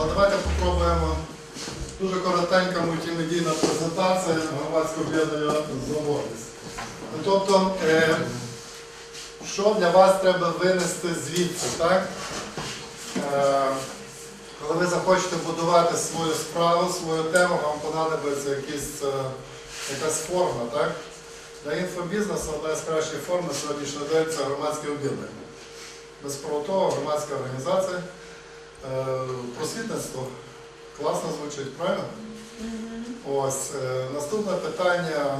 Але давайте попробуємо дуже коротенька мультимедійна презентація громадського об'єднання «Зламовність». Ну, Тобто, е, що для вас треба винести звідси, так? Е, коли ви захочете будувати свою справу, свою тему, вам понадобиться якісь, е, якась форма, так? Для інфобізнесу одна з кращих форм на сьогоднішній це громадське об'єднання. Без того громадська організація, просвітництво класно звучить, правильно? Ось е, наступне питання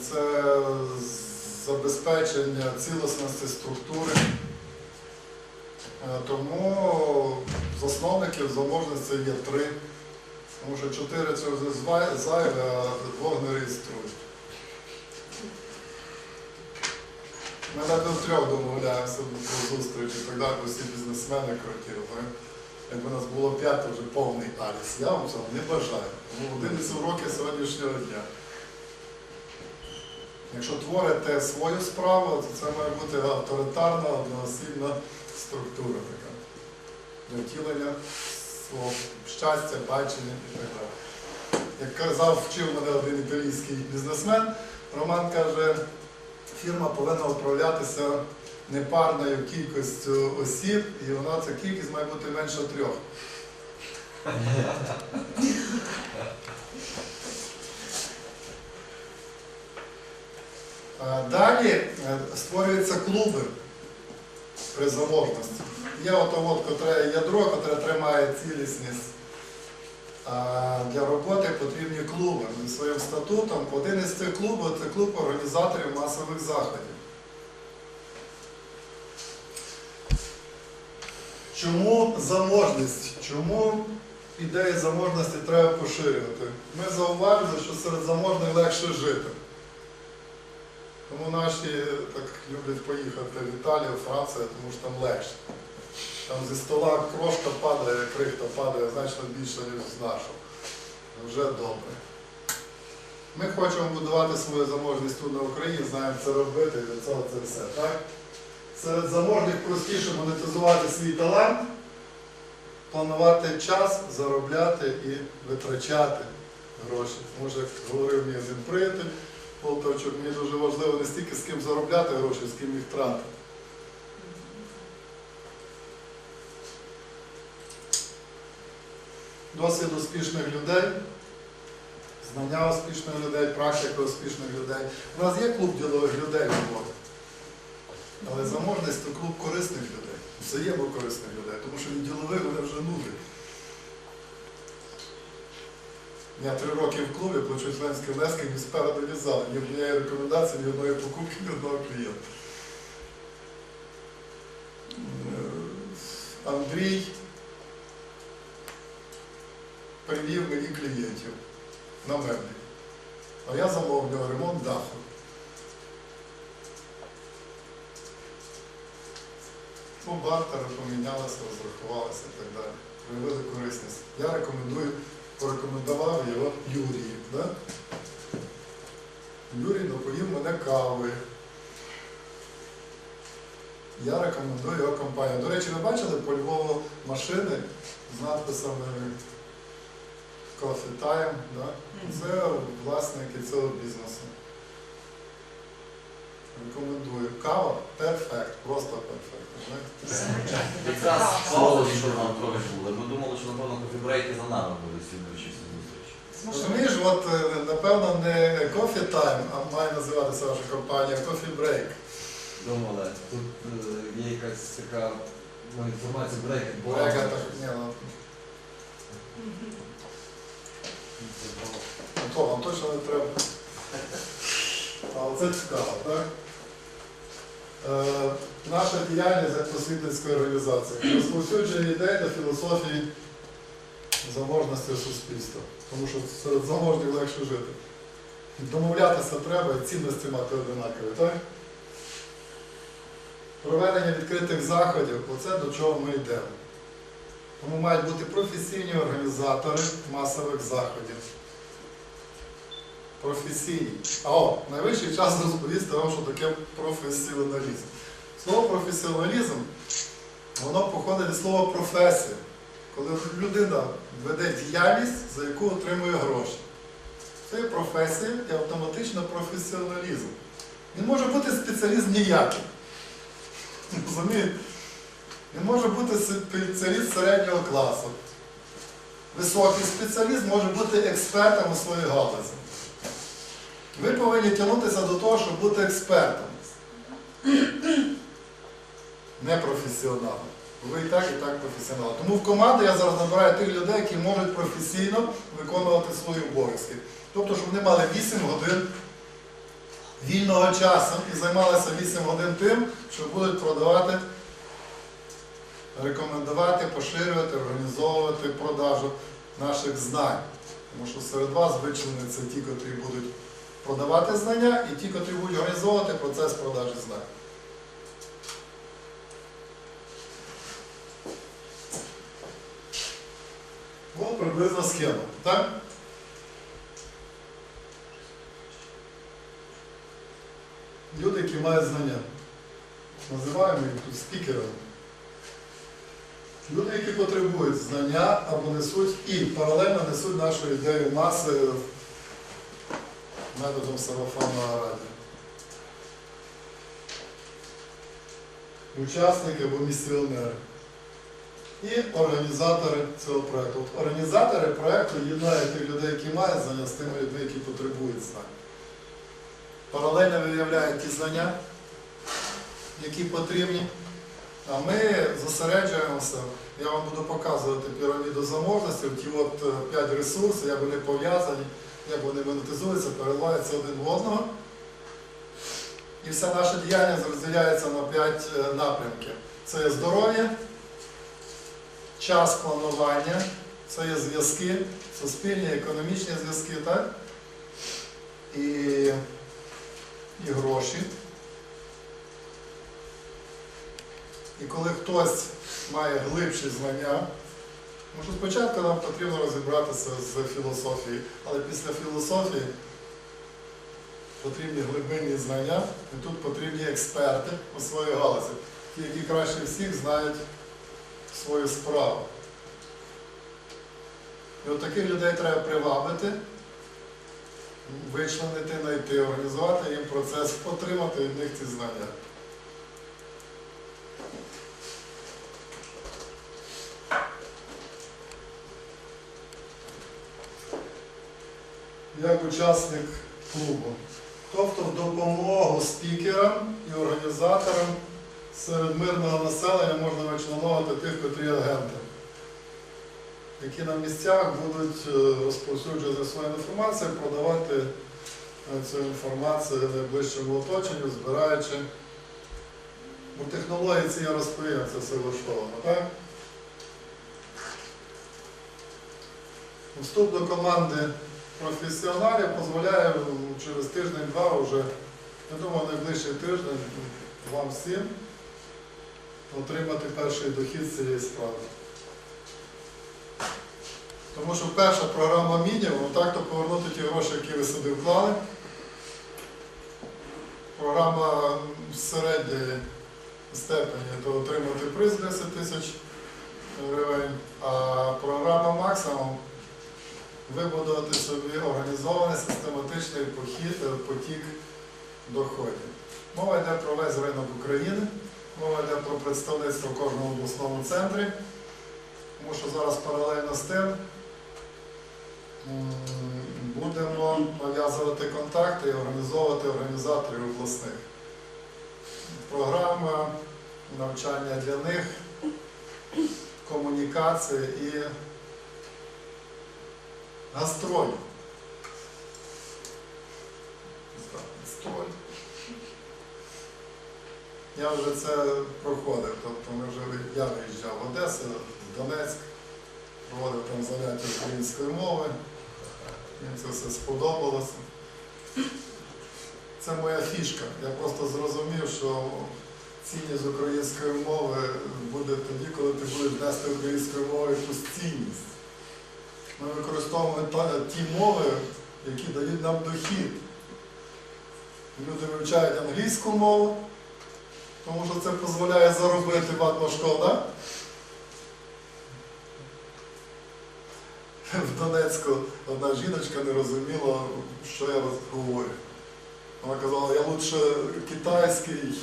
це забезпечення цілісності структури. Е, Тому засновників заможності є три, тому що чотири це вже зайве, а двох не реєструють. Ми навіть до трьох домовляємося про зустріч і так далі, бізнесмени так? Якби нас було п'ять, то вже повний аліс. Я вам цього не бажаю. Тому один із уроків сьогоднішнього дня. Якщо творите свою справу, то це має бути авторитарна, одноосібна структура така. Втілення свого щастя, бачення і так далі. Як казав, вчив мене один італійський бізнесмен, Роман каже, фірма повинна управлятися непарною кількістю осіб, і вона ця кількість має бути менше трьох. Далі е, створюються клуби при заможності. Є ото от, ядро, котре тримає цілісність. Для роботи потрібні клуби. За своїм статутом один із цих клубів це клуб організаторів масових заходів. Чому заможність? Чому ідеї заможності треба поширювати? Ми зауважили, що серед заможних легше жити. Тому наші так люблять поїхати в Італію, Францію, тому що там легше. Там зі стола крошка падає, крихта падає значно більше, ніж з нашого. Вже добре. Ми хочемо будувати свою заможність тут на Україні, знаємо це робити, і для цього це все. Так? Серед заможних простіше монетизувати свій талант, планувати час, заробляти і витрачати гроші. Тому що, як говорив мій один приятель, Полтавчук, мені дуже важливо не стільки з ким заробляти гроші, з ким їх тратити. Досвід успішних людей, знання успішних людей, практика успішних людей. У нас є клуб ділових людей роботи. Але заможність це клуб корисних людей, взаємокорисних людей, тому що від ділових вони вже нудять. Я три роки в клубі плачу членські внески ні спереду, ззаду. Ні однієї рекомендації, ні одної покупки, ні одного клієнта. Е, Андрій привів мені клієнтів на меблі. А я замовив в нього ремонт даху. Ну, бартери помінялися, розрахувалися і так далі. Проявили корисність. Я рекомендую, порекомендував його Юрію. Да? Юрій напоїв мене кави. Я рекомендую його компанію. До речі, ви бачили по Львову машини з надписами Coffee Time, да? Це власники цього бізнесу. Рекомендую. Кава перфект, просто перфект. Якраз слово, що нам трохи були. Ми думали, що напевно кофібрейки за нами будуть зустрічі. Розумієш, от е, напевно не Coffee Time, а має називатися ваша компанія Coffee Break. Думали, тут е, є якась така ну, інформація брекет, бо Брека так, ні, ну, ну, то вам точно не треба. Але це цікаво, так? Е, наша діяльність як просвітницької організації. Розповсюдження ідей та філософії заможності суспільства. Тому що серед заможних легше жити. Домовлятися треба і цінності мати одинакові, так? Проведення відкритих заходів, оце до чого ми йдемо. Тому мають бути професійні організатори масових заходів. Професійні. А о, найвищий час розповісти вам, що таке професіоналізм. Слово професіоналізм, воно походить від слова професія. коли людина веде діяльність, за яку отримує гроші. Це є професія і автоматично професіоналізм. Він може бути спеціаліст ніякий. Розумієте? Він може бути спеціаліст середнього класу. Високий спеціаліст може бути експертом у своїй галузі. Ви повинні тягнутися до того, щоб бути експертом. Не професіоналом. Ви і так, і так професіонали. Тому в команду я зараз набираю тих людей, які можуть професійно виконувати свої обов'язки. Тобто, щоб вони мали 8 годин вільного часу і займалися 8 годин тим, що будуть продавати, рекомендувати, поширювати, організовувати продажу наших знань. Тому що серед вас вичленені це ті, котрі будуть продавати знання, і ті, котрі будуть організовувати процес продажі знань. Ось приблизна схема, так? Люди, які мають знання. Називаємо їх тут спікерами. Люди, які потребують знання або несуть і паралельно несуть нашу ідею маси методом сарафанного радіо. Учасники або місіонери. І організатори цього проєкту. От організатори проєкту єднають тих людей, які мають знання, з тими людьми, які потребують знань. Паралельно виявляють ті знання, які потрібні. А ми зосереджуємося, я вам буду показувати піраміду заможності, ті от е, п'ять ресурсів, як вони пов'язані, як вони монетизуються, переливаються один в одного. І вся наша діяльність розділяється на п'ять е, напрямків. Це є здоров'я, час планування, це є зв'язки, суспільні, економічні зв'язки, так? І, і гроші. І коли хтось має глибші знання, тому що спочатку нам потрібно розібратися з філософією, але після філософії потрібні глибинні знання, і тут потрібні експерти у своїй галузі, ті, які краще всіх знають свою справу. І от таких людей треба привабити, вичленити, знайти, організувати їм процес, отримати від них ці знання. Як учасник клубу. Тобто в допомогу спікерам і організаторам серед мирного населення можна вичленовувати тих, котрі агенти, які на місцях будуть е, розповсюджувати свою інформацію, продавати е, цю інформацію найближчому оточенню, збираючи. У технології ці я розповім, це все влаштовано, так? Вступ до команди професіоналів дозволяє через тиждень-два вже, я думаю, найближчий тиждень вам всім отримати перший дохід з цієї справи. Тому що перша програма мінімум, так то повернути ті гроші, які ви собі вклали. Програма середньої степені, то отримати приз 10 тисяч гривень, а програма максимум вибудувати собі організований систематичний похід, е, потік доходів. Мова йде про весь ринок України, мова йде про представництво в кожному обласному центрі, тому що зараз паралельно з тим будемо нав'язувати контакти і організовувати організаторів обласних. Програма навчання для них, комунікації і гастроль. Гастроль. Я вже це проходив, тобто ми вже, я виїжджав в Одесу, в Донецьк, проводив там заняття української мови. Мені це все сподобалося. Це моя фішка. Я просто зрозумів, що цінність української мови буде тоді, коли ти будеш нести українською мовою якусь цінність. Ми використовуємо ті мови, які дають нам дохід. Люди вивчають англійську мову, тому що це дозволяє заробити ватно шкода. в Донецьку одна жіночка не розуміла, що я говорю. Вона казала, я лучше китайський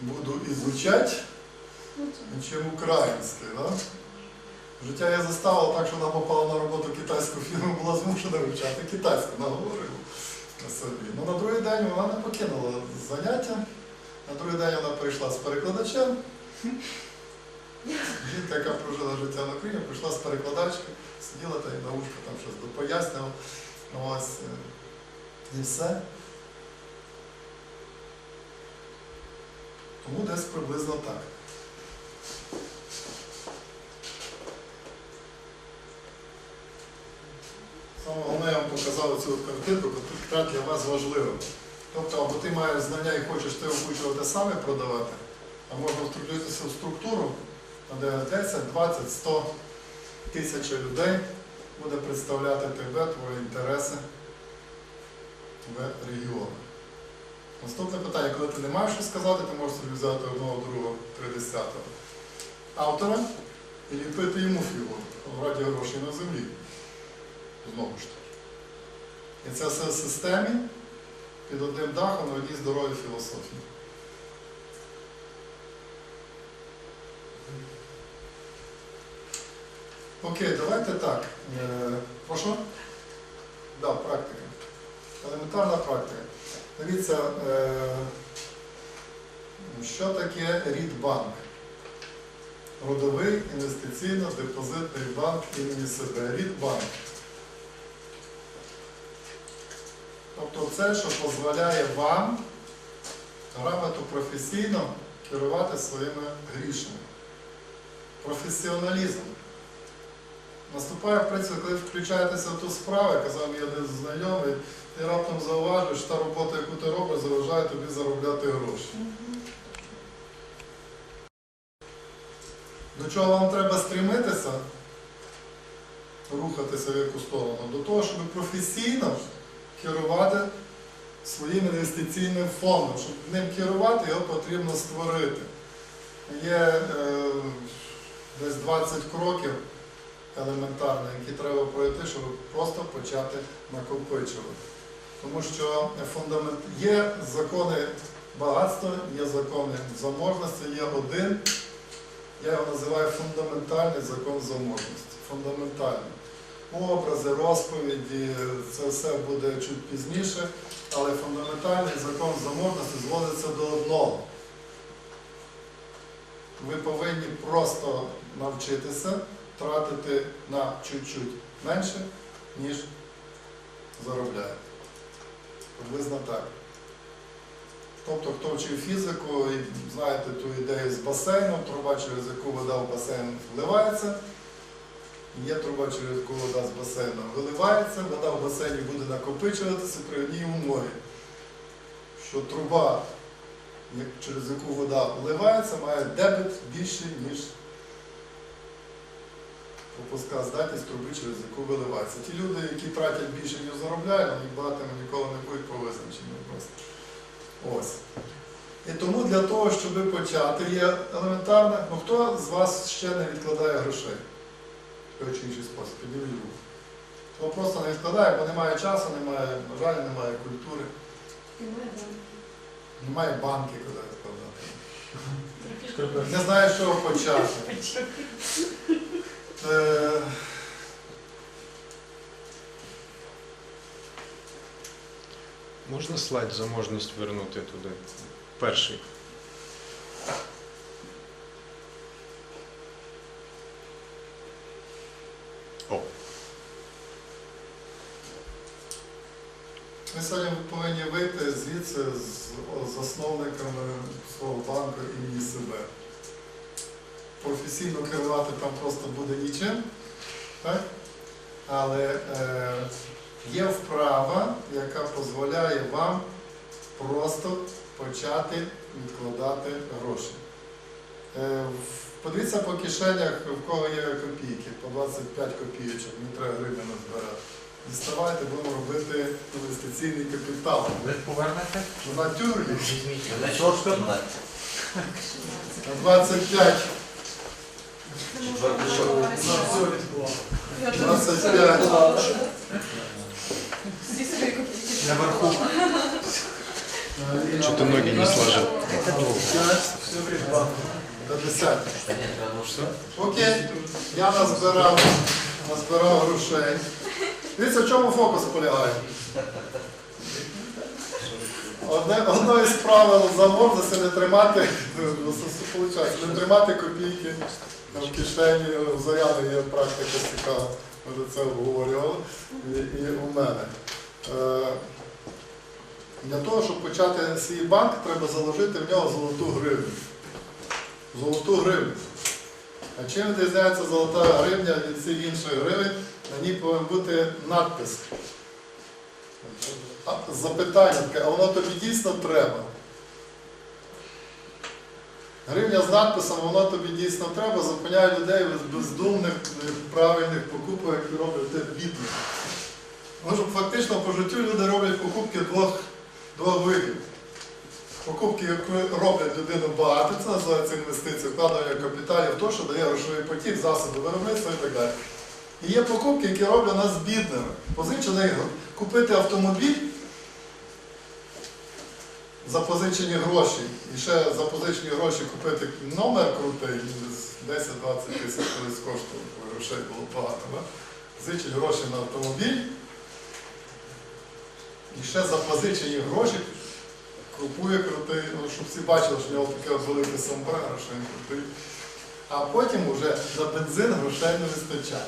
буду ізучати, ніж український. Да? Життя я заставила так, що вона попала на роботу китайську фірму, була змушена вивчати китайську, наговорила на собі. Ну, на другий день вона не покинула заняття. На другий день вона прийшла з перекладачем. Жінка, яка прожила життя на Україні, прийшла з перекладачкою, сиділа та й на ушко там щось допояснювала. Ось. е, І все. Тому десь приблизно так. Саме головне я вам показав цю картинку, яка для вас важлива. Тобто, або ти маєш знання і хочеш ти обучувати саме продавати, а можна втрутитися в структуру, де 10, 20, 100 тисяч людей буде представляти тебе, твої інтереси в регіоні. Наступне питання, коли ти не маєш що сказати, ти можеш собі взяти одного, другого, тридесятого автора і ліпити йому фігуру раді грошей на землі. Знову ж таки. І це все в системі під одним дахом на одній здоровій філософії. Окей, давайте так. Е, Прошу? Да, практика. Елементарна практика. Дивіться, е, що таке Рідбанк? Родовий інвестиційно-депозитний банк імені себе. Рідбанк. Тобто це, що дозволяє вам грамотно професійно керувати своїми грішами. Професіоналізм. Наступає, в принципі, коли включаєтеся в ту справу, казав мій один знайомий, ти раптом зауважуєш, що та робота, яку ти робиш, заважає тобі заробляти гроші. До чого вам треба стрімитися, рухатися в яку сторону? До того, щоб професійно керувати своїм інвестиційним фондом. Щоб ним керувати, його потрібно створити. Є е, десь 20 кроків елементарних, які треба пройти, щоб просто почати накопичувати. Тому що фундамент є закони багатства, є закони заможності, є один. Я його називаю фундаментальний закон заможності. Фундаментальний. Образи, розповіді, це все буде чуть пізніше, але фундаментальний закон заможності зводиться до одного. Ви повинні просто навчитися тратити на чуть-чуть менше, ніж заробляєте. Приблизно так. Тобто, хто вчив фізику і знаєте ту ідею з басейном, труба, через яку вода в басейн вливається, є труба, через яку вода з басейну виливається, вода в басейні буде накопичуватися при одній умові, що труба, через яку вода вливається, має дебет більший, ніж пропуска здатність труби, через яку виливається. Ті люди, які тратять більше, ніж заробляють, вони багатими ніколи не будуть по визначенню просто. Ось. І тому для того, щоб почати, є елементарне, ну хто з вас ще не відкладає грошей? Той чи інший спосіб, руку. Хто просто не відкладає, бо немає часу, немає, на жаль, немає культури, немає банки, куди відкладати. Не знаю, з чого почати. Е, Можна слайд заможність вернути туди? Перший. О, Ми сьогодні повинні вийти звідси з засновниками свого банку імені себе. Професійно керувати там просто буде нічим, так? але е, є вправа, яка дозволяє вам просто почати відкладати гроші. Е, Подивіться по кишенях, в кого є копійки, по 25 копійочок, не треба гривень збирати. Діставайте, будемо робити інвестиційний капітал. Ви повернете? В натюрлі Не що ж там? на 25 Четвертий що? Я тут 25. всі свої копійки. Наверху. Что-то ноги не сложил. 50. Та було що? Окей, я назбирав, назбирав грошей. Дивіться, в чому фокус полягає. Одне, одно із правил заможності не тримати, виходить, не тримати копійки в кишені. У Зоряни є практика цікава, ми вже це обговорювали. І, і у мене. Е, для того, щоб почати свій банк, треба заложити в нього золоту гривню. Золоту гривню. А чим відрізняється золота гривня від всіх інших гривень? На ній повинен бути надпис. Запитання таке, а воно тобі дійсно треба? Гривня з надписом, воно тобі дійсно треба, зупиняє людей від бездумних, правильних покупок, які роблять те бідно. Може, фактично по життю люди роблять покупки двох, двох видів. Покупки, які роблять людину багато, це називається інвестиції, вкладення капіталів, то, що дає грошовий потік, засоби виробництва і так далі. І є покупки, які роблять нас бідними. Позичений купити автомобіль за позичені гроші, і ще за позичені гроші купити номер крутий, 10-20 тисяч колись коштував, бо грошей було багато. Да? Позичить гроші на автомобіль. І ще за позичені гроші купує крутий, ну, щоб всі бачили, що в нього таке велике самбре, грошей крутий. А потім вже за бензин грошей не вистачає.